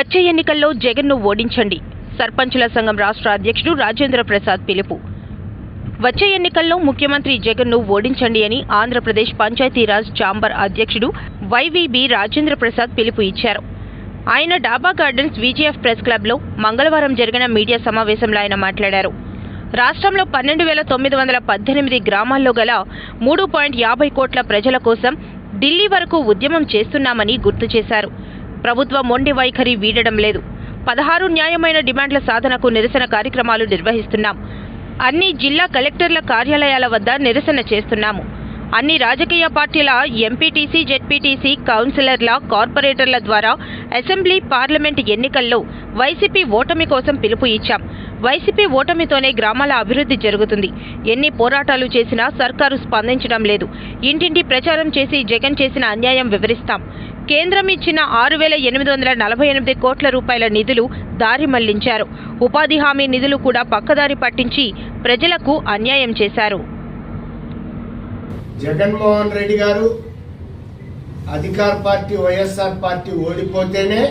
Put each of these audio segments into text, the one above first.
వచ్చే ఎన్నికల్లో జగన్ను ఓడించండి. సర్పంచుల సంఘం రాష్ట్ర అధ్యక్షుడు రాజేంద్ర ప్రసాద్ పిలుపు. వచ్చే ఎన్నికల్లో ముఖ్యమంత్రి జగన్ను ఓడించండి అని ఆంధ్రప్రదేశ్ పంచాయతీరాజ్ ఛాంబర్ అధ్యక్షుడు వైవీబీ రాజేంద్ర ప్రసాద్ పిలుపు ఇచ్చారు. ఆయన డాబా గార్డెన్స్ విజిఎఫ్ ప్రెస్ క్లబ్లో మంగళవారం జరిగిన మీడియా సమావేశంలో ఆయన మాట్లాడారు. రాష్ట్రంలో పన్నెండు వేల తొమ్మిది వందల పద్దెనిమిది గ్రామాల్లో గల మూడు పాయింట్ యాభై కోట్ల ప్రజల కోసం ఢిల్లీ వరకు ఉద్యమం చేస్తున్నామని గుర్తు చేశారు. ప్రభుత్వ మొండి వైఖరి వీడడం లేదు. పదహారు న్యాయమైన డిమాండ్ల సాధనకు నిరసన కార్యక్రమాలు నిర్వహిస్తున్నాం. అన్ని జిల్లా కలెక్టర్ల కార్యాలయాల వద్ద నిరసన చేస్తున్నాము. అన్ని రాజకీయ పార్టీల ఎంపీటీసీ జెడ్పీటీసీ కౌన్సిలర్ల కార్పొరేటర్ల ద్వారా అసెంబ్లీ పార్లమెంట్ ఎన్నికల్లో వైసీపీ ఓటమి కోసం పిలుపు ఇచ్చాం. వైసీపీ ఓటమితోనే గ్రామాల అభివృద్ధి జరుగుతుంది. ఎన్ని పోరాటాలు చేసినా సర్కారు స్పందించడం లేదు. ఇంటింటి ప్రచారం చేసి జగన్ చేసిన అన్యాయం వివరిస్తాం. కేంద్రం ఇచ్చిన ఆరు వేల ఎనిమిది వందల నలభై ఎనిమిది కోట్ల రూపాయల నిధులు దారి మళ్ళించారు. ఉపాధి హామీ నిధులు కూడా పక్కదారి పట్టించి ప్రజలకు అన్యాయం చేశారు. జగన్మోహన్ రెడ్డి గారు అధికార పార్టీ వైఎస్ఆర్ పార్టీ ఓడిపోతేనే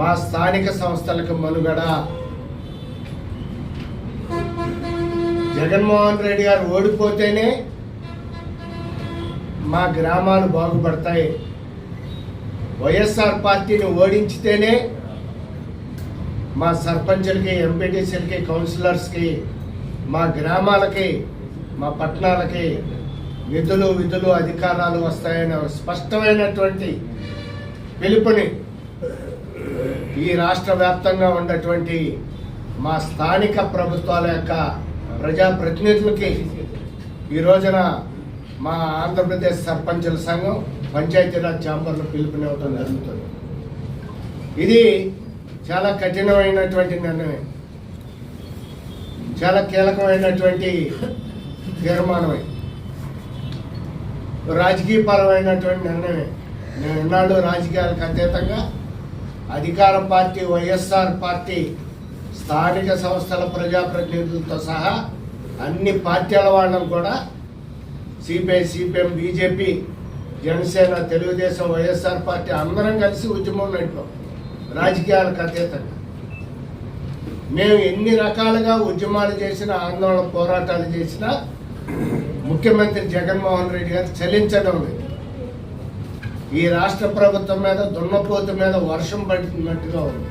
మా స్థానిక సంస్థలకు మనుగడ. జగన్మోహన్ రెడ్డి గారు ఓడిపోతేనే మా గ్రామాలు బాగుపడతాయి. వైఎస్ఆర్ పార్టీని ఓడించితేనే మా సర్పంచులకి ఎంపీటీసీలకి కౌన్సిలర్స్కి మా గ్రామాలకి మా పట్టణాలకి నిధులు విధులు అధికారాలు వస్తాయనే స్పష్టమైనటువంటి పిలుపుని ఈ రాష్ట్ర వ్యాప్తంగా ఉన్నటువంటి మా స్థానిక ప్రభుత్వాల యొక్క ప్రజాప్రతినిధులకి ఈ రోజున మా ఆంధ్రప్రదేశ్ సర్పంచుల సంఘం పంచాయతీరాజ్ ఛాంబర్లో పిలుపునివ్వడం జరుగుతుంది. ఇది చాలా కఠినమైనటువంటి నిర్ణయం. చాలా కీలకమైనటువంటి తీర్మానమే. రాజకీయపరమైనటువంటి నిర్ణయమే. నేను ఇన్నాళ్ళు రాజకీయాలకు అతీతంగా అధికార పార్టీ వైఎస్ఆర్ పార్టీ స్థానిక సంస్థల ప్రజాప్రతినిధులతో సహా అన్ని పార్టీల వాళ్ళను కూడా CPI CPM BJP Janasena Telugudesam YSR party అందరం కలిసి ఉద్యమం నడిపాం. రాజకీయాలకు అతీతంగా మేము ఎన్ని రకాలుగా ఉద్యమాలు చేసినా ఆందోళన పోరాటాలు చేసినా ముఖ్యమంత్రి జగన్మోహన్ రెడ్డి గారు చలించడం లేదు. ఈ రాష్ట్ర ప్రభుత్వం మీద దున్నపోతు మీద వర్షం పడుతున్నట్టుగా ఉంది.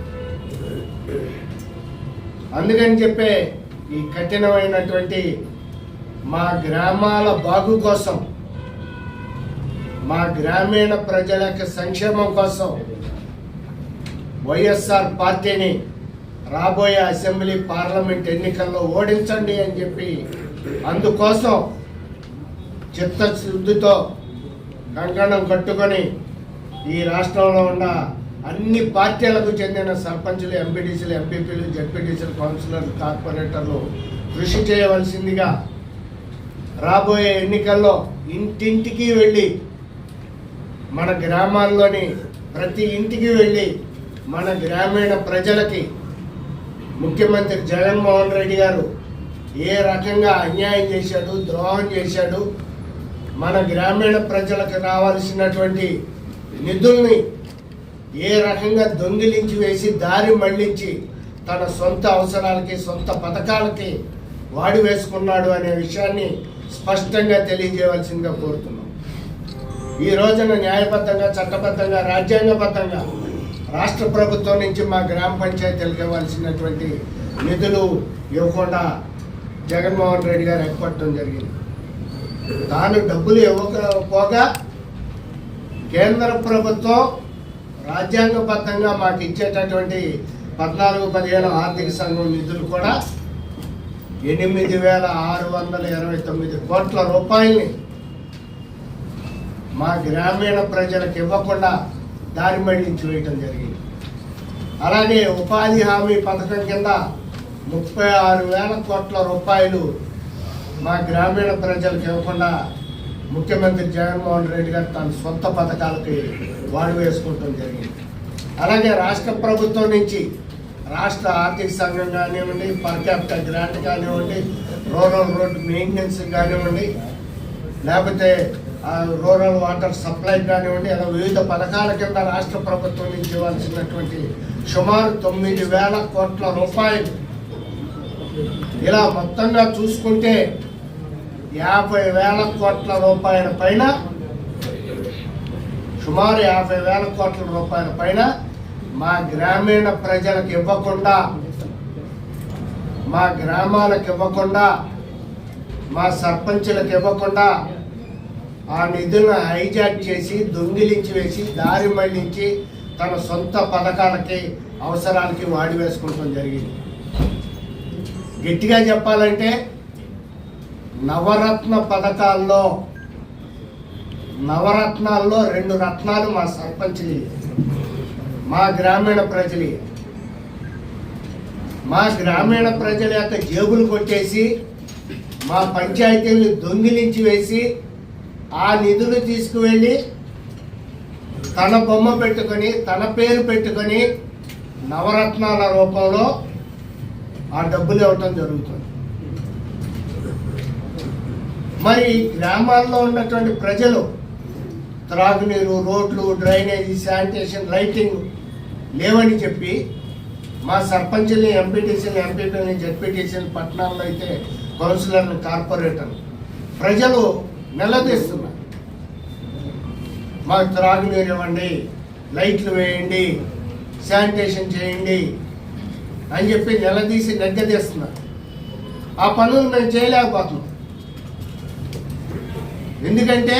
అందుకని చెప్పే ఈ కఠినమైనటువంటి మా గ్రామాల బాగు కోసం మా గ్రామీణ ప్రజల యొక్క సంక్షేమం కోసం వైఎస్ఆర్ పార్టీని రాబోయే అసెంబ్లీ పార్లమెంట్ ఎన్నికల్లో ఓడించండి అని చెప్పి అందుకోసం చిత్తశుద్ధితో కంకణం కట్టుకొని ఈ రాష్ట్రంలో ఉన్న అన్ని పార్టీలకు చెందిన సర్పంచులు ఎంపీటీసీలు ఎంపీపీలు జడ్పీటీసీలు కౌన్సిలర్లు కార్పొరేటర్లు కృషి చేయవలసిందిగా రాబోయే ఎన్నికల్లో ఇంటింటికి వెళ్ళి మన గ్రామాల్లోని ప్రతి ఇంటికి వెళ్ళి మన గ్రామీణ ప్రజలకి ముఖ్యమంత్రి జగన్మోహన్ రెడ్డి గారు ఏ రకంగా అన్యాయం చేశాడు ద్రోహం చేశాడు మన గ్రామీణ ప్రజలకు రావాల్సినటువంటి నిధుల్ని ఏ రకంగా దొంగిలించి వేసి దారి మళ్ళించి తన సొంత అవసరాలకి సొంత పథకాలకి వాడి వేసుకున్నాడు అనే విషయాన్ని స్పష్టంగా తెలియజేయవలసిందిగా కోరుతున్నాం. ఈ రోజున న్యాయబద్ధంగా చట్టబద్ధంగా రాజ్యాంగబద్ధంగా రాష్ట్ర ప్రభుత్వం నుంచి మా గ్రామ పంచాయతీలకు ఇవ్వాల్సినటువంటి నిధులు ఇవ్వకుండా జగన్మోహన్ రెడ్డి గారు ఎగ్గొట్టడం జరిగింది. తాను డబ్బులు ఇవ్వకపోగా కేంద్ర ప్రభుత్వం రాజ్యాంగబద్ధంగా మాకు ఇచ్చేటటువంటి పద్నాలుగు పదిహేను ఆర్థిక సంఘం నిధులు కూడా ఎనిమిది వేల ఆరు వందల ఇరవై తొమ్మిది కోట్ల రూపాయల్ని మా గ్రామీణ ప్రజలకు ఇవ్వకుండా దారి మళ్ళించి వేయటం జరిగింది. అలాగే ఉపాధి హామీ పథకం కింద ముప్పై ఆరు వేల కోట్ల రూపాయలు మా గ్రామీణ ప్రజలకు ఇవ్వకుండా ముఖ్యమంత్రి జగన్మోహన్ రెడ్డి గారు తన సొంత పథకాలకి వాడు వేసుకుంటాం జరిగింది. అలాగే రాష్ట్ర ప్రభుత్వం నుంచి రాష్ట్ర ఆర్థిక సంఘం కానివ్వండి పర్ క్యాపిటల్ గ్రాంట్ కానివ్వండి రూరల్ రోడ్ మెయింటెనెన్స్ కానివ్వండి లేకపోతే రూరల్ వాటర్ సప్లై కానివ్వండి అలా వివిధ పథకాల కింద రాష్ట్ర ప్రభుత్వం నుంచి ఇవ్వాల్సినటువంటి సుమారు తొమ్మిది వేల కోట్ల రూపాయలు. ఇలా మొత్తంగా చూసుకుంటే యాభై వేల కోట్ల రూపాయల పైన సుమారు యాభై వేల కోట్ల రూపాయల పైన మా గ్రామీణ ప్రజలకు ఇవ్వకుండా మా గ్రామాలకు ఇవ్వకుండా మా సర్పంచులకు ఇవ్వకుండా ఆ నిధులను హైజాక్ చేసి దొంగిలించి వేసి దారి మళ్ళించి తన సొంత పథకాలకి అవసరాలకి వాడి వేసుకుంటాం జరిగింది. గట్టిగా చెప్పాలంటే నవరత్న పథకాల్లో నవరత్నాల్లో రెండు రత్నాలు మా సర్పంచ్లు. మా గ్రామీణ ప్రజలు. మా గ్రామీణ ప్రజల యొక్క జేబులు కొట్టేసి మా పంచాయతీలను దొంగిలించి వేసి ఆ నిధులు తీసుకువెళ్ళి తన బొమ్మ పెట్టుకొని తన పేరు పెట్టుకొని నవరత్నాల రూపంలో ఆ డబ్బులు ఇవ్వటం జరుగుతుంది. మరి గ్రామాల్లో ఉన్నటువంటి ప్రజలు త్రాగునీరు రోడ్లు డ్రైనేజీ శానిటేషన్ లైటింగ్ లేవని చెప్పి మా సర్పంచ్ని ఎంపీటీసీని ఎంపీపీని జడ్పీటీసీని పట్టణాల్లో అయితే కౌన్సిలర్లు కార్పొరేటర్లు ప్రజలు నిలదీస్తున్నారు. మాకు త్రాగునీరు ఇవ్వండి లైట్లు వేయండి శానిటేషన్ చేయండి అని చెప్పి నిలదీసి నెగ్గదీస్తున్నారు. ఆ పనులు మేము చేయలేకపోతున్నాం. ఎందుకంటే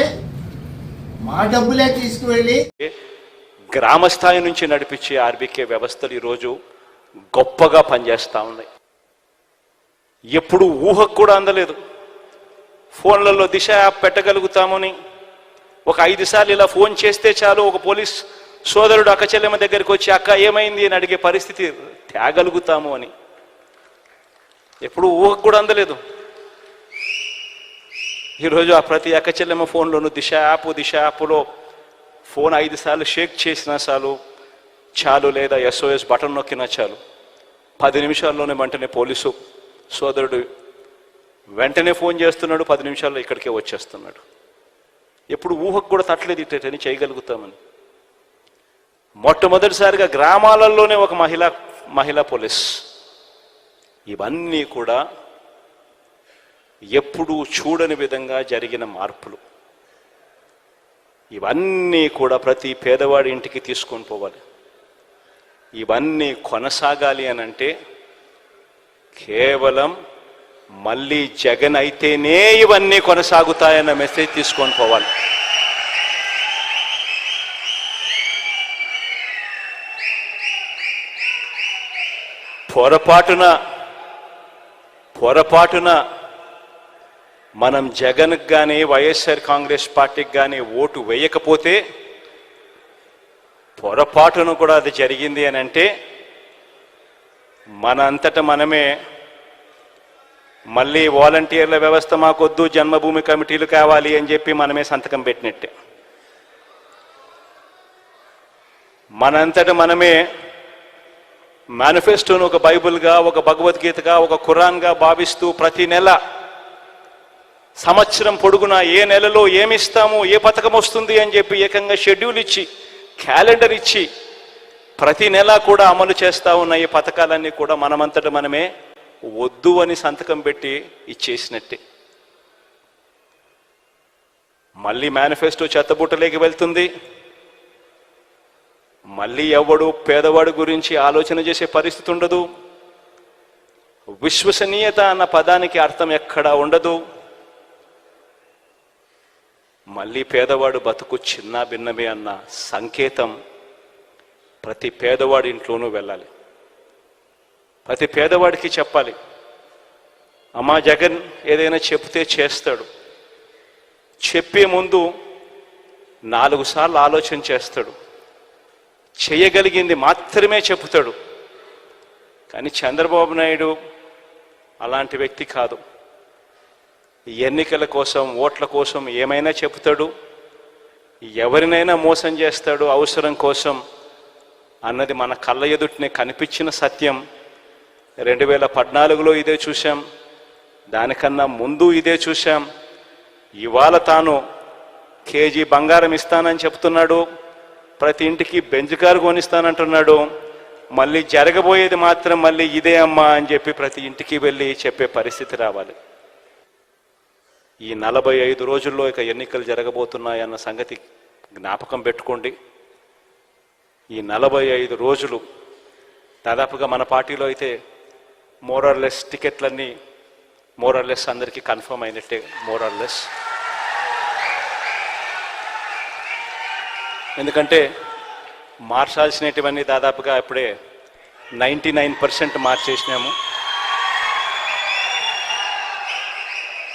మా డబ్బులే తీసుకువెళ్ళి గ్రామ స్థాయి నుంచి నడిపించే ఆర్బీకే వ్యవస్థలు ఈరోజు గొప్పగా పనిచేస్తూ ఉన్నాయి. ఎప్పుడు ఊహకు కూడా అందలేదు. ఫోన్లలో దిశ యాప్ పెట్టగలుగుతామని. ఒక ఐదు సార్లు ఇలా ఫోన్ చేస్తే చాలు ఒక పోలీస్ సోదరుడు అక్క చెల్లెమ్మ దగ్గరికి వచ్చి అక్క ఏమైంది? అని అడిగే పరిస్థితి తేగలుగుతాము అని. ఎప్పుడు ఊహకు కూడా అందలేదు. ఈరోజు ఆ ప్రతి అక్క ఫోన్లోనూ దిశ యాప్ దిశ యాప్లో ఫోన్ ఐదు సార్లు షేక్ చేసినా చాలు చాలు లేదా ఎస్ఓఎస్ బటన్ నొక్కినా చాలు. పది నిమిషాల్లోనే వెంటనే పోలీసు సోదరుడు వెంటనే ఫోన్ చేస్తున్నాడు పది నిమిషాల్లో ఇక్కడికే వచ్చేస్తున్నాడు. ఎప్పుడు ఊహకు కూడా తట్టలేదు ఇట్టని చేయగలుగుతామని. మొట్టమొదటిసారిగా గ్రామాలలోనే ఒక మహిళా మహిళా పోలీస్. ఇవన్నీ కూడా ఎప్పుడూ చూడని విధంగా జరిగిన మార్పులు. ఇవన్నీ కూడా ప్రతి పేదవాడి ఇంటికి తీసుకొని పోవాలి. ఇవన్నీ కొనసాగాలి అని అంటే కేవలం మళ్ళీ జగన్ అయితేనే ఇవన్నీ కొనసాగుతాయన్న మెసేజ్ తీసుకొని పోవాలి. పొరపాటున పొరపాటున మనం జగన్కి కానీ వైఎస్ఆర్ కాంగ్రెస్ పార్టీకి కానీ ఓటు వేయకపోతే పొరపాటున కూడా అది జరిగింది అని అంటే మన అంతట మనమే మళ్ళీ వాలంటీర్ల వ్యవస్థ మాకొద్దు జన్మభూమి కమిటీలు కావాలి అని చెప్పి మనమే సంతకం పెట్టినట్టే. మనంతట మనమే మేనిఫెస్టోను ఒక బైబుల్గా ఒక భగవద్గీతగా ఒక ఖురాన్గా భావిస్తూ ప్రతి నెల సంవత్సరం పొడుగునా ఏ నెలలో ఏమిస్తాము ఏ పథకం వస్తుంది అని చెప్పి ఏకంగా షెడ్యూల్ ఇచ్చి క్యాలెండర్ ఇచ్చి ప్రతి నెల కూడా అమలు చేస్తూ ఉన్న ఈ పథకాలన్నీ కూడా మనమంతట మనమే వద్దు అని సంతకం పెట్టి ఇచ్చేసినట్టే. మళ్ళీ మేనిఫెస్టో చెత్తబుట్టలేకి వెళ్తుంది. మళ్ళీ ఎవడు పేదవాడు గురించి ఆలోచన చేసే పరిస్థితి ఉండదు. విశ్వసనీయత అన్న పదానికి అర్థం ఎక్కడా ఉండదు. మళ్ళీ పేదవాడు బతుకు చిన్న భిన్నమే అన్న సంకేతం ప్రతి పేదవాడి ఇంట్లోనూ వెళ్ళాలి. ప్రతి పేదవాడికి చెప్పాలి అమ్మా జగన్ ఏదైనా చెప్తే చేస్తాడు. చెప్పే ముందు నాలుగు సార్లు ఆలోచన చేస్తాడు. చేయగలిగింది మాత్రమే చెబుతాడు. కానీ చంద్రబాబు నాయుడు అలాంటి వ్యక్తి కాదు. ఎన్నికల కోసం ఓట్ల కోసం ఏమైనా చెబుతాడు? ఎవరినైనా మోసం చేస్తాడు అవసరం కోసం అన్నది మన కళ్ళ ఎదుటినే కనిపించిన సత్యం. రెండు వేల పద్నాలుగులో ఇదే చూశాం. దానికన్నా ముందు ఇదే చూశాం. ఇవాళ తాను కేజీ బంగారం ఇస్తానని చెప్తున్నాడు. ప్రతి ఇంటికి బెంచ్ కారు కొనిస్తానంటున్నాడు. మళ్ళీ జరగబోయేది మాత్రం మళ్ళీ ఇదే అమ్మా అని చెప్పి ప్రతి ఇంటికి వెళ్ళి చెప్పే పరిస్థితి రావాలి. ఈ నలభై ఐదు రోజుల్లో ఇక ఎన్నికలు జరగబోతున్నాయన్న సంగతి జ్ఞాపకం పెట్టుకోండి. ఈ నలభై ఐదు రోజులు దాదాపుగా మన పార్టీలో అయితే మోరర్లెస్ టికెట్లన్నీ మోరర్లెస్ అందరికీ కన్ఫర్మ్ అయినట్టే మోరర్లెస్. ఎందుకంటే మార్చాల్సినటువన్నీ దాదాపుగా ఇప్పుడే నైంటీ నైన్ పర్సెంట్ మార్చేసినాము.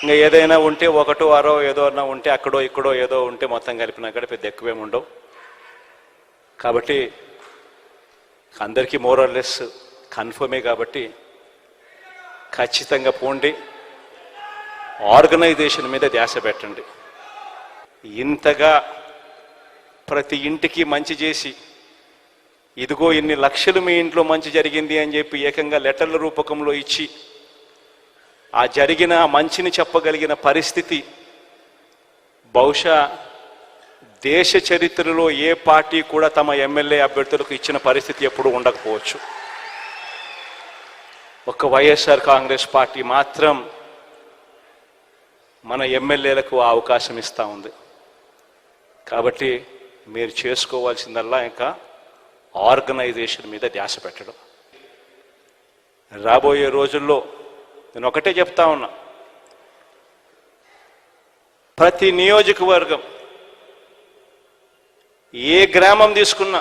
ఇంకా ఏదైనా ఉంటే ఒకటో అరో ఏదో అన్నా ఉంటే అక్కడో ఇక్కడో ఏదో ఉంటే మొత్తం కలిపినా కూడా పెద్ద ఎక్కువేమి ఉండవు. కాబట్టి అందరికీ మోరల్లెస్ కన్ఫర్మే కాబట్టి ఖచ్చితంగా పోండి. ఆర్గనైజేషన్ మీద ధ్యాస పెట్టండి. ఇంతగా ప్రతి ఇంటికి మంచి చేసి ఇదిగో ఇన్ని లక్షలు మీ ఇంట్లో మంచి జరిగింది అని చెప్పి ఏకంగా లెటర్ల రూపకంలో ఇచ్చి ఆ జరిగిన మంచిని చెప్పగలిగిన పరిస్థితి. బహుశా దేశ చరిత్రలో ఏ పార్టీ కూడా తమ ఎమ్మెల్యే అభ్యర్థులకు ఇచ్చిన పరిస్థితి ఎప్పుడూ ఉండకపోవచ్చు. ఒక వైఎస్ఆర్ కాంగ్రెస్ పార్టీ మాత్రం మన ఎమ్మెల్యేలకు ఆ అవకాశం ఇస్తూ ఉంది. కాబట్టి మీరు చేసుకోవాల్సిందల్లా ఇంకా ఆర్గనైజేషన్ మీద ధ్యాస పెట్టడం. రాబోయే రోజుల్లో నేను ఒకటే చెప్తా ఉన్నా. ప్రతి నియోజకవర్గం ఏ గ్రామం తీసుకున్నా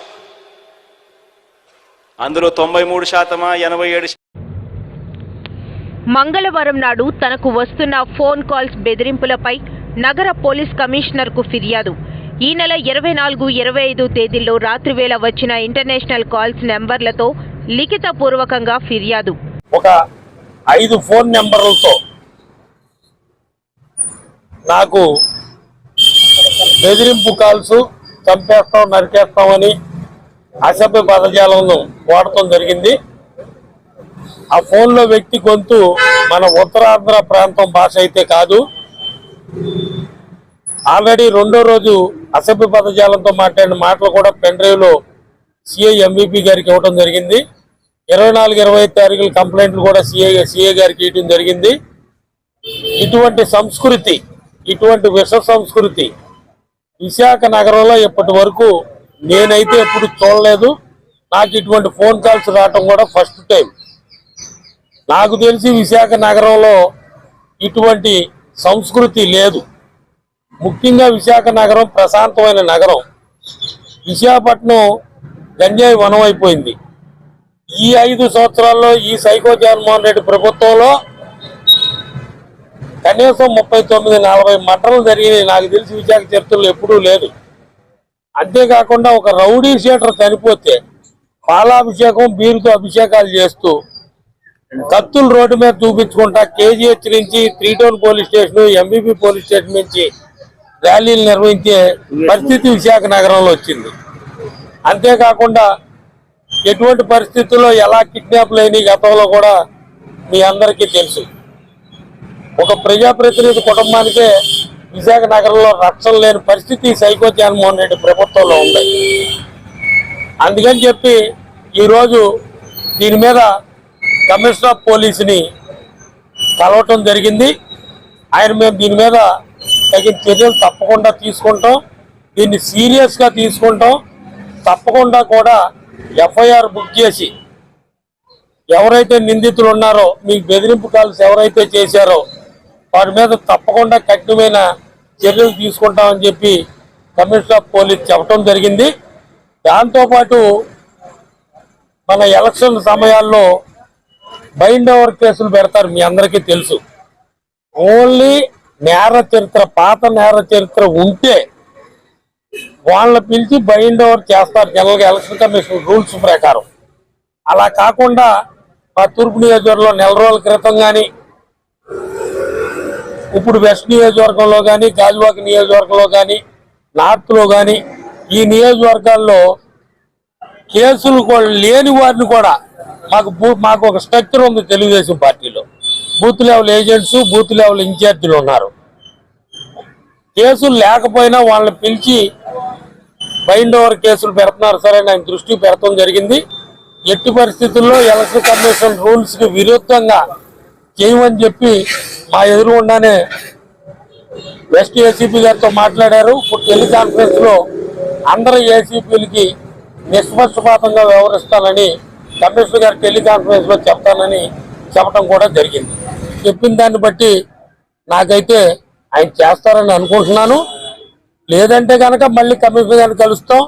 అందులో తొంభై మూడు శాతమా ఎనభై ఏడు మంగళవారం నాడు తనకు వస్తున్న ఫోన్ కాల్స్ బెదిరింపులపై నగర పోలీస్ కమిషనర్కు ఫిర్యాదు. ఈ నెల ఇరవై నాలుగు ఇరవై ఐదు తేదీల్లో రాత్రివేళ వచ్చిన ఇంటర్నేషనల్ కాల్స్ నెంబర్లతో లిఖితపూర్వకంగా ఫిర్యాదు. ఒక ఐదు ఫోన్ నెంబర్లతో నాకు బెదిరింపు కాల్స్ చంపేస్తాం నరికేస్తామని అసభ్య పదజాలను వాడటం జరిగింది. ఆ ఫోన్లో వ్యక్తి గొంతు మన ఉత్తరాంధ్ర ప్రాంతం భాష అయితే కాదు. ఆల్రెడీ రెండో రోజు అసభ్య పదజాలంతో మాట్లాడిన మాటలు కూడా పెన్ డ్రైవ్లో సిఐ ఎంవిపి గారికి ఇవ్వడం జరిగింది. ఇరవై నాలుగు ఇరవై ఐదు తారీఖుల కంప్లైంట్లు కూడా సిఏ సిఏ గారికి ఇవ్వడం జరిగింది. ఇటువంటి సంస్కృతి ఇటువంటి విష సంస్కృతి విశాఖ నగరంలో ఇప్పటి వరకు నేనైతే ఎప్పుడు చూడలేదు. నాకు ఇటువంటి ఫోన్ కాల్స్ రావటం కూడా ఫస్ట్ టైం. నాకు తెలిసి విశాఖ నగరంలో ఇటువంటి సంస్కృతి లేదు. ముఖ్యంగా విశాఖ నగరం ప్రశాంతమైన నగరం. విశాఖపట్నం గంజాయి వనం అయిపోయింది. ఈ ఐదు సంవత్సరాల్లో ఈ సైకో జగన్మోహన్ రెడ్డి ప్రభుత్వంలో కనీసం ముప్పై తొమ్మిది నలభై మటలు జరిగినాయి. నాకు తెలిసి విశాఖ చరిత్రలో ఎప్పుడూ లేదు. అంతేకాకుండా ఒక రౌడీ షీటర్ చనిపోతే పాలాభిషేకం బీరుతో అభిషేకాలు చేస్తూ కత్తులు రోడ్డు మీద చూపించుకుంటా కేజీహెచ్ నుంచి three town police station MBP police station నుంచి ర్యాలీలు నిర్వహించే పరిస్థితి విశాఖ నగరంలో వచ్చింది. అంతేకాకుండా ఎటువంటి పరిస్థితుల్లో ఎలా కిడ్నాప్లు అయినాయి గతంలో కూడా మీ అందరికీ తెలుసు. ఒక ప్రజాప్రతినిధి కుటుంబానికే విశాఖ నగరంలో రక్షణ లేని పరిస్థితి సైకో జగన్మోహన్ రెడ్డి ప్రభుత్వంలో ఉంది. అందుకని చెప్పి ఈరోజు దీని మీద కమిషనర్ ఆఫ్ పోలీసుని కలవటం జరిగింది. ఆయన మేము దీని మీద తగిన చర్యలు తప్పకుండా తీసుకుంటాం. దీన్ని సీరియస్గా తీసుకుంటాం. తప్పకుండా కూడా ఎఫ్ఐఆర్ బుక్ చేసి ఎవరైతే నిందితులు ఉన్నారో మీకు బెదిరింపు కాల్స్ ఎవరైతే చేశారో వారి మీద తప్పకుండా కఠినమైన చర్యలు తీసుకుంటామని చెప్పి కమిషనర్ ఆఫ్ పోలీస్ చెప్పడం జరిగింది. దాంతోపాటు మన ఎలక్షన్ సమయాల్లో బైండ్ ఓవర్ కేసులు పెడతారు మీ అందరికీ తెలుసు. ఓన్లీ నేర చరిత్ర పాత నేర చరిత్ర ఉంటే వాళ్ళని పిలిచి బైండ్ ఓవర్ చేస్తారు. జనరల్గా ఎలక్షన్ కమిషన్ రూల్స్ ప్రకారం. అలా కాకుండా మా తూర్పు నియోజకవర్గంలో నెల రోజుల క్రితం కానీ ఇప్పుడు వెస్ట్ నియోజకవర్గంలో కానీ గాజువాక నియోజకవర్గంలో కానీ నార్త్లో కానీ ఈ నియోజకవర్గాల్లో కేసులు కూడా లేని వారిని కూడా మాకు మాకు ఒక స్ట్రక్చర్ ఉంది తెలుగుదేశం పార్టీలో. Booth level agents booth level ఇన్ఛార్జీలు ఉన్నారు. కేసులు లేకపోయినా వాళ్ళని పిలిచి బైండ్ ఓవర్ కేసులు పెడుతున్నారు. సరే ఆయన దృష్టికి పెడతాం జరిగింది. ఎట్టి పరిస్థితుల్లో ఎలక్షన్ కమిషన్ రూల్స్కి విరుద్ధంగా చేయమని చెప్పి మా ఎదురుగుండానే వెస్ట్ ఏసీపీ గారితో మాట్లాడారు. ఇప్పుడు టెలికాన్ఫరెన్స్లో అందరు ఏసీపీలకి నిష్పక్షపాతంగా వ్యవహరిస్తానని కమిషనర్ గారు టెలికాన్ఫరెన్స్లో చెప్తానని చెప్పడం కూడా జరిగింది. చెప్పిన దాన్ని బట్టి నాకైతే ఆయన చేస్తారని అనుకుంటున్నాను. లేదంటే కనుక మళ్ళీ కమిషనర్ కలుస్తాం.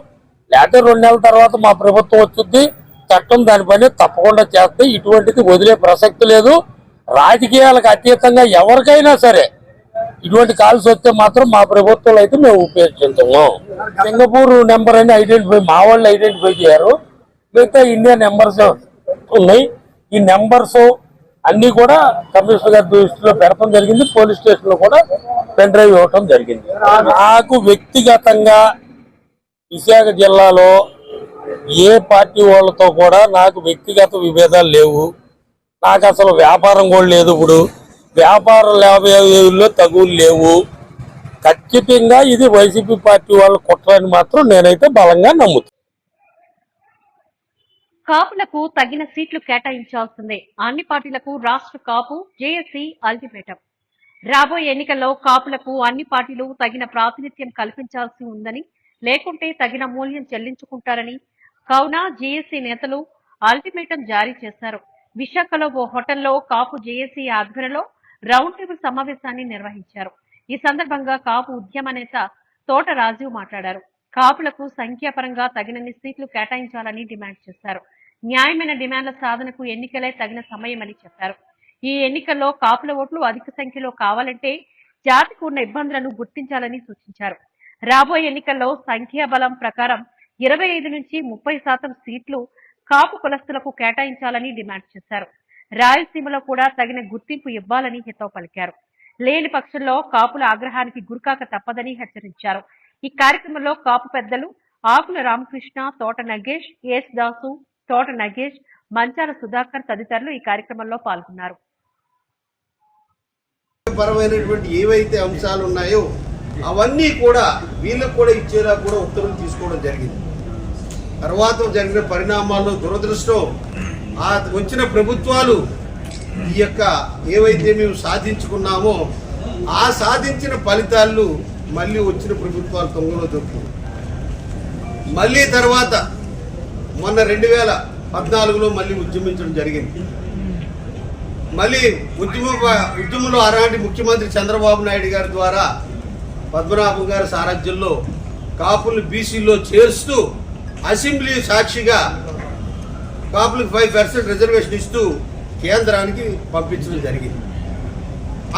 లేకపోతే రెండు నెలల తర్వాత మా ప్రభుత్వం వచ్చింది చట్టం దాని పని తప్పకుండా చేస్తే ఇటువంటిది వదిలే ప్రసక్తి లేదు. రాజకీయాలకు అతీతంగా ఎవరికైనా సరే ఇటువంటి కాల్స్ వస్తే మాత్రం మా ప్రభుత్వంలో అయితే మేము ఉపయోగించుతాము సింగపూర్ నెంబర్ అని ఐడెంటిఫై మా వాళ్ళు ఐడెంటిఫై చేయరు మిగతా ఇండియా నెంబర్స్ ఉన్నాయి. ఈ నెంబర్స్ అన్ని కూడా కమిషనర్ గారి దృష్టిలో పెడతం జరిగింది పోలీస్ స్టేషన్లో కూడా పెన్ డ్రైవ్ ఇవ్వటం జరిగింది. నాకు వ్యక్తిగతంగా విశాఖ జిల్లాలో ఏ పార్టీ వాళ్ళతో కూడా నాకు వ్యక్తిగత విభేదాలు లేవు. నాకు అసలు వ్యాపారం కూడా లేదు ఇప్పుడు. వ్యాపార లావాదేవీల్లో తగులు లేవు. ఖచ్చితంగా ఇది వైసీపీ పార్టీ వాళ్ళ కుట్రని మాత్రం నేనైతే బలంగా నమ్ముతాను కాపులకు తగిన సీట్లు కేటాయించాల్సిందే. అన్ని పార్టీలకు రాష్ట్ర కాపు జేఏసీ అల్టిమేటం. రాబోయే ఎన్నికల్లో కాపులకు అన్ని పార్టీలు తగిన ప్రాతినిధ్యం కల్పించాల్సి ఉందని లేకుంటే తగిన మూల్యం చెల్లించుకుంటారని కావున జేఏసీ నేతలు అల్టిమేటం జారీ చేశారు. విశాఖలో ఓ హోటల్లో కాపు జేఏసీ ఆధ్వర్యంలో రౌండ్ టేబుల్ సమావేశాన్ని నిర్వహించారు. ఈ సందర్భంగా కాపు ఉద్యమ నేత తోట రాజీవ్ మాట్లాడారు. కాపులకు సంఖ్యాపరంగా తగినన్ని సీట్లు కేటాయించాలని డిమాండ్ చేశారు. న్యాయమైన డిమాండ్ల సాధనకు ఎన్నికలే తగిన సమయమని చెప్పారు. ఈ ఎన్నికల్లో కాపుల ఓట్లు అధిక సంఖ్యలో కావాలంటే జాతికి ఉన్న ఇబ్బందులను గుర్తించాలని సూచించారు. రాబోయే ఎన్నికల్లో సంఖ్యాబలం ప్రకారం ఇరవై ఐదు నుంచి ముప్పై శాతం సీట్లు కాపు కులస్తులకు కేటాయించాలని డిమాండ్ చేశారు. రాయలసీమలో కూడా తగిన గుర్తింపు ఇవ్వాలని హితవు పలికారు. లేని పక్షంలో కాపుల ఆగ్రహానికి గురికాక తప్పదని హెచ్చరించారు. ఈ కార్యక్రమంలో కాపు పెద్దలు ఆకుల రామకృష్ణ తోట నగేష్ ఎస్ దాసు తోట నగేష్ మంచాల సుధాకర్ తదితరులు ఈ కార్యక్రమంలో పాల్గొన్నారు. పరమైనటువంటి ఏవైతే అంశాలు ఉన్నాయో అవన్నీ కూడా వీళ్ళకు కూడా ఇచ్చేలా కూడా ఉత్తర్వులు తీసుకోవడం జరిగింది. తర్వాత జరిగిన పరిణామాల్లో దురదృష్టం ఆ వచ్చిన ప్రభుత్వాలు ఈ యొక్క ఏవైతే మేము సాధించుకున్నామో ఆ సాధించిన ఫలితాలు మళ్ళీ వచ్చిన ప్రభుత్వాలు తొంగలో దొరుకుతుంది మళ్ళీ తర్వాత మొన్న రెండు వేల పద్నాలుగులో మళ్ళీ ఉద్యమించడం జరిగింది. మళ్ళీ ఉద్యమ ఉద్యమంలో అలాంటి ముఖ్యమంత్రి చంద్రబాబు నాయుడు గారి ద్వారా పద్మనాభం గారి సారథ్యంలో కాపులు బీసీలో చేరుస్తూ అసెంబ్లీ సాక్షిగా కాపులకు ఫైవ్ పర్సెంట్ రిజర్వేషన్ ఇస్తూ కేంద్రానికి పంపించడం జరిగింది.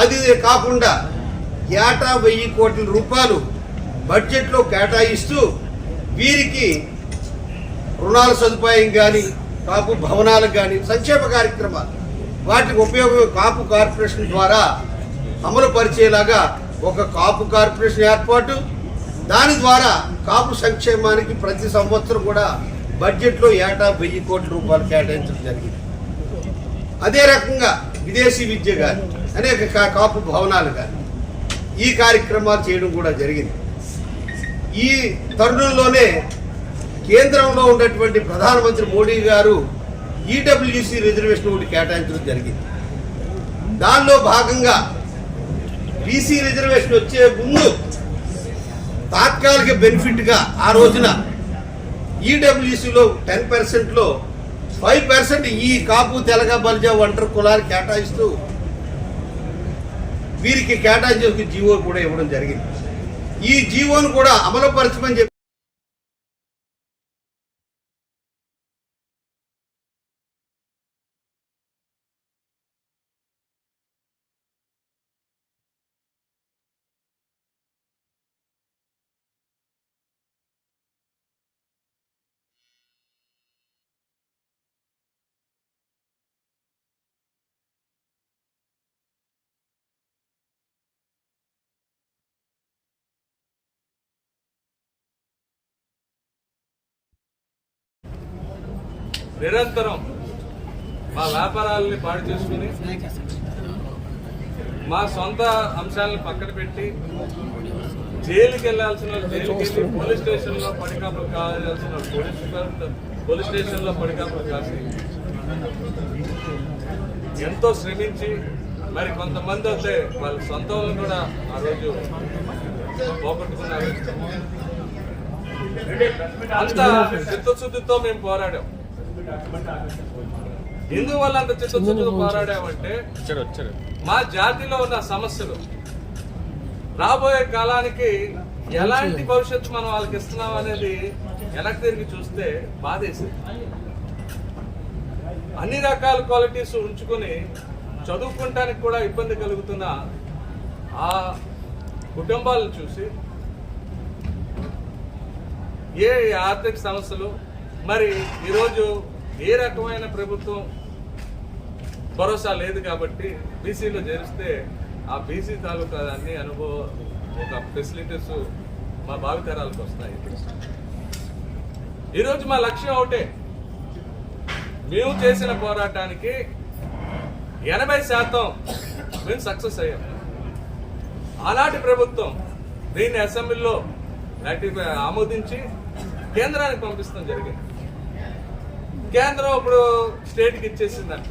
అది కాకుండా ఏటా వెయ్యి కోట్ల రూపాయలు బడ్జెట్లో కేటాయిస్తూ వీరికి రుణాల సదుపాయం కానీ కాపు భవనాలకు కానీ సంక్షేమ కార్యక్రమాలు వాటికి ఉపయోగం కాపు కార్పొరేషన్ ద్వారా అమలు పరిచేలాగా ఒక కాపు కార్పొరేషన్ ఏర్పాటు దాని ద్వారా కాపు సంక్షేమానికి ప్రతి సంవత్సరం కూడా బడ్జెట్లో ఏటా వెయ్యి కోట్ల రూపాయలు కేటాయించడం జరిగింది. అదే రకంగా విదేశీ విద్య కానీ అనేక కా- కాపు భవనాలు కానీ ఈ కార్యక్రమాలు చేయడం కూడా జరిగింది. ఈ తరుణంలోనే కేంద్రంలో ఉన్నటువంటి ప్రధానమంత్రి మోడీ గారు ఈడబ్ల్యూసి రిజర్వేషన్ ఒకటి కేటాయించడం జరిగింది. దానిలో భాగంగా బీసీ రిజర్వేషన్ వచ్చే ముందు తాత్కాలిక బెనిఫిట్గా ఆ రోజున ఈడబ్ల్యూసీలో టెన్ పర్సెంట్లో ఫైవ్ పర్సెంట్ ఈ కాపు తెలగ బలిజ ఒంటరి కులాలు కేటాయిస్తూ వీరికి కేటాయించే జీవో కూడా ఇవ్వడం జరిగింది. ఈ జీవోను కూడా అమలుపరచమని చెప్పి నిరంతరం మా వ్యాపారాలని పాడు చేసుకుని మా సొంత అంశాలను పక్కన పెట్టి జైలుకి వెళ్ళాల్సిన జైలుకి వెళ్ళి పోలీస్ స్టేషన్లో పడికాపులు కావాల్సిన పోలీస్ పోలీస్ స్టేషన్లో పడికాపులు కాసి ఎంతో శ్రమించి మరి కొంతమంది అయితే వాళ్ళ సొంత వాళ్ళని కూడా ఆ రోజు పోగొట్టుకున్నారు. అంత చిత్తశుద్ధితో మేము పోరాడాం. ఎందువల్ల అంత చిత్తశుద్ధితో పోరాడామంటే మా జాతిలో ఉన్న సమస్యలు. రాబోయే కాలానికి ఎలాంటి భవిష్యత్తు మనం వాళ్ళకి ఇస్తున్నాం అనేది వెనక్కి తిరిగి చూస్తే బాధేసింది. అన్ని రకాల క్వాలిటీస్ ఉంచుకొని చదువుకుంటానికి కూడా ఇబ్బంది కలుగుతున్న ఆ కుటుంబాలను చూసి ఏ ఆర్థిక సమస్యలు మరి ఈరోజు ఏ రకమైన ప్రభుత్వం భరోసా లేదు కాబట్టి బీసీలో చేరిస్తే ఆ బీసీ తాలూకా దాన్ని అనుభవం ఒక ఫెసిలిటీస్ మా భావితరాలకు వస్తాయి. ఈరోజు మా లక్ష్యం ఒకటే. మేము చేసిన పోరాటానికి ఎనభై శాతం మేము సక్సెస్ అయ్యాం. ఆనాటి ప్రభుత్వం దీన్ని అసెంబ్లీలో ఆమోదించి కేంద్రానికి పంపిస్తాం జరిగింది. కేంద్రం ఇప్పుడు స్టేట్కి ఇచ్చేసిందంట.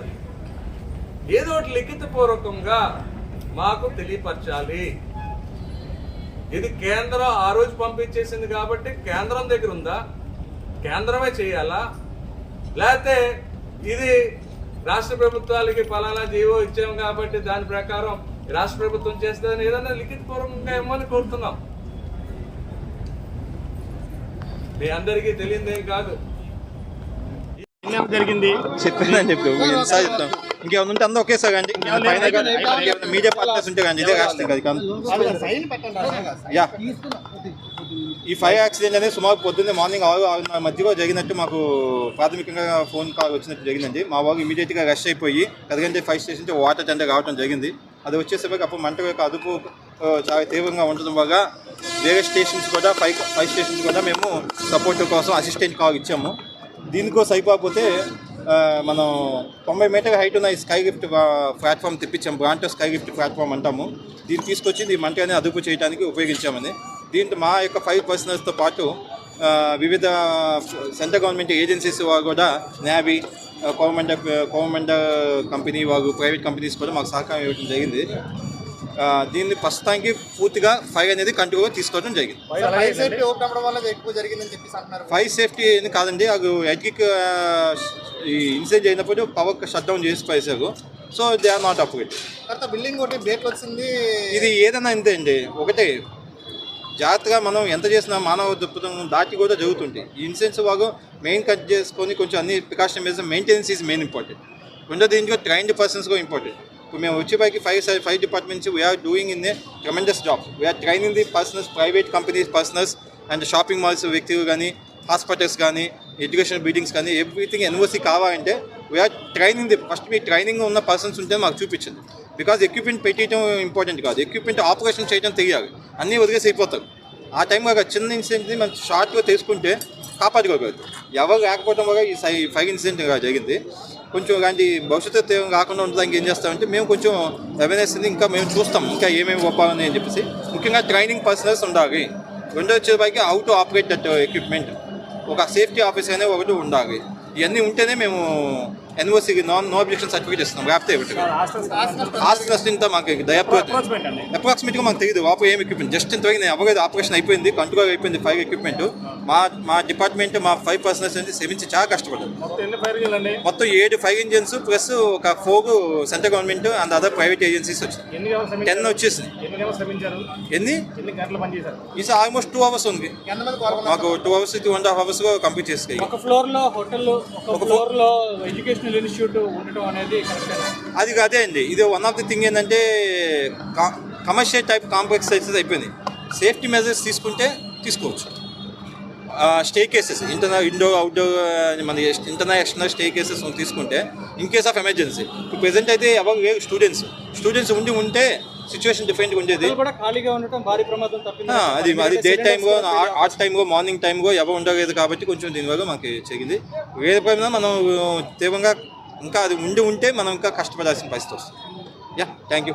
ఏదో ఒకటి లిఖితపూర్వకంగా మాకు తెలియపరచాలి. ఇది కేంద్రం ఆ రోజు పంపించేసింది కాబట్టి కేంద్రం దగ్గర ఉందా? కేంద్రమే చేయాలా? లేకపోతే ఇది రాష్ట్ర ప్రభుత్వాలకి ఫలానా జీవో ఇచ్చాం కాబట్టి దాని ప్రకారం రాష్ట్ర ప్రభుత్వం చేస్తుందని ఏదైనా లిఖితపూర్వకంగా ఇవ్వమని కోరుతున్నాం. మీ అందరికీ తెలియదేం కాదు. జరిగింది? చెప్పానని చెప్పి. ఎన్నిసార్లు చెప్తాం. ఇంకేమైనా ఉంటే అందరూ ఒకేసారి అండి మీడియా పార్ట్నర్స్ ఉంటే కానీ ఇదే కాదు యా. ఈ ఫైర్ యాక్సిడెంట్ అనేది సుమారు పొద్దున్నే మార్నింగ్ ఆరు ఆరున్నర మధ్యలో జరిగినట్టు మాకు ప్రాథమికంగా ఫోన్ కాల్ వచ్చినట్టు జరిగిందండి. మా వాళ్ళు ఇమీడియట్గా రష్ అయిపోయి కదగంటే ఫైర్ స్టేషన్ వాటర్ టెండర్ రావడం జరిగింది. అది వచ్చేసరికి అప్పుడు మంట యొక్క అదుపు చాలా తీవ్రంగా ఉండడం వల్ల వేరే స్టేషన్స్ కూడా ఫైవ్ ఫైవ్ స్టేషన్స్ కూడా మేము సపోర్ట్ కోసం అసిస్టెంట్ కాల్ ఇచ్చాము. దీనికోసం అయిపోతే మనం తొంభై మీటర్ హైట్ ఉన్న ఈ స్కై గిఫ్ట్ ప్లాట్ఫామ్ తెప్పించాం. బ్రాంటో స్కై గిఫ్ట్ ప్లాట్ఫామ్ అంటాము. దీన్ని తీసుకొచ్చి ఈ మంటని అదుపు చేయడానికి ఉపయోగించామని. దీంట్లో మా యొక్క ఫైవ్ పర్సనల్స్తో పాటు వివిధ సెంట్రల్ గవర్నమెంట్ ఏజెన్సీస్ వారు కూడా నేవీ గవర్నమెంట్ గవర్నమెంట్ కంపెనీ వారు ప్రైవేట్ కంపెనీస్ కూడా మాకు సహకారం ఇవ్వడం జరిగింది. దీన్ని ప్రస్తుతానికి పూర్తిగా ఫైర్ అనేది కంట్రోల్గా తీసుకోవడం జరిగింది. ఫైర్ సేఫ్టీ ఓపెన్ అవ్వడం వల్ల ఎక్కువ జరిగిందని చెప్పేసి అంటున్నారు. ఫైర్ సేఫ్టీ అని కాదండి అది ఎడ్గిక్ ఈ ఇన్సిడెంట్ అయినప్పుడు పవర్ షట్ డౌన్ చేసి పైసారు so they are not upgrade తర్వాత బిల్డింగ్ ఒకటి బ్రేక్ వచ్చింది ఇది ఏదైనా అంతే అండి ఒకటే. జాగ్రత్తగా మనం ఎంత చేసినా మానవ దృక్పథం దాటి కూడా జరుగుతుంటాయి ఈ ఇన్సిడెంట్స్ బాగా మెయిన్ కట్ చేసుకొని కొంచెం అన్ని ప్రికాషన్ మీద మెయింటెనెన్స్ ఈజ్ మెయిన్ ఇంపార్టెంట్ రెండోది ఇంట్లో ట్రైన్డ్ పర్సన్స్ కూడా ఇంపార్టెంట్ మేము వచ్చేపైకి five five departments we are doing in a tremendous job we are training the personals private companies personals and shopping malls వ్యక్తులు కానీ హాస్పిటల్స్ కానీ ఎడ్యుకేషన్ బిల్డింగ్స్ కానీ everything NOC కావాలంటే we are training the first me training ఉన్న persons ఉంటే మాకు చూపించింది because equipment పెట్టడం ఇంపార్టెంట్ కాదు. ఎక్విప్మెంట్ ఆపరేషన్ చేయడం తెలియాలి. అన్నీ వదిలేసి అయిపోతారు. ఆ టైంలో ఒక చిన్న ఇన్సిడెంట్ని మనం షార్ట్గా తీసుకుంటే కాపాడుకోగలుగుతాం. ఎవరు లేకపోవడం వల్ల ఈ సై ఇన్సిడెంట్ జరిగింది. కొంచెం ఇలాంటి భవిష్యత్తు ఏం కాకుండా ఉండడానికి ఏం చేస్తామంటే మేము కొంచెం అవేర్నెస్ ఇంకా మేము చూస్తాం ఇంకా ఏమేమి ఒప్పాలని అని చెప్పేసి. ముఖ్యంగా ట్రైనింగ్ పర్సనల్స్ ఉండాలి. రెండో వచ్చేపైకి అవుట్ టు ఆపరేట్ ఎక్విప్మెంట్ ఒక సేఫ్టీ ఆఫీసర్ అనేది ఒకటి ఉండాలి. ఇవన్నీ ఉంటేనే మేము NOC non no objection certificate ఇస్తాం లేకపోతే ఇవ్వట్లేదు ఆస్తి నష్టం ఇంత మాకు దయపోతుంది అప్రాక్సిమేట్గా మాకు తెలియదు లోపల ఏం ఎక్విప్మెంట్ జస్ట్ ఇంతవరకు నేను అవ్వలేదు ఆపరేషన్ అయిపోయింది కంట్రోల్ అయిపోయింది ఫైవ్ ఎక్విప్మెంట్ మా మా డిపార్ట్మెంట్ మా ఫైవ్ పర్సనల్స్ నుంచి సెమించి చాలా కష్టపడ్డారు. మొత్తం ఏడు ఫైవ్ ఇంజిన్స్ ప్లస్ ఒక four central government and other private agencies వచ్చాయి. టెన్ వచ్చేసింది ఎన్ని ఈసారి ఆల్మోస్ట్ టూ అవర్స్ ఉంది. మాకు two hours two and half hours complete చేస్తాయి ఒక ఫ్లోర్లో హోటల్ ఒక ఫ్లోర్లో ఎడ్యుకేషనల్ ఇన్స్టిట్యూట్ ఉండటం అనేది అది అదే అండి. ఇది వన్ ఆఫ్ ది థింగ్ ఏంటంటే కమర్షియల్ టైప్ కాంప్లెక్స్ అయితే అయిపోయింది. సేఫ్టీ మెజర్స్ తీసుకుంటే తీసుకోవచ్చు. Stay cases internal indoor outdoor మన ఇంటర్నల్ ఎక్స్టర్నల్ స్టే కేసెస్ తీసుకుంటే ఇన్ కేస్ ఆఫ్ ఎమర్జెన్సీ ఇప్పుడు ప్రెసెంట్ అయితే ఎవరు లేరు స్టూడెంట్స్ స్టూడెంట్స్ ఉండి ఉంటే సిచ్యువేషన్ డిఫరెంట్గా ఉండేది. కూడా ఖాళీగా ఉండటం భారీ ప్రమాదం తప్పింది. అది అది డే టైంలో ఆర్ట్ టైంలో మార్నింగ్ ఎవరు ఉండలేదు కాబట్టి కొంచెం దీనివల్ల మాకు జరిగింది వేరే పైన మనం తీవ్రంగా ఇంకా అది ఉండి ఉంటే మనం ఇంకా కష్టపడాల్సిన పరిస్థితి వస్తుంది. Yeah thank you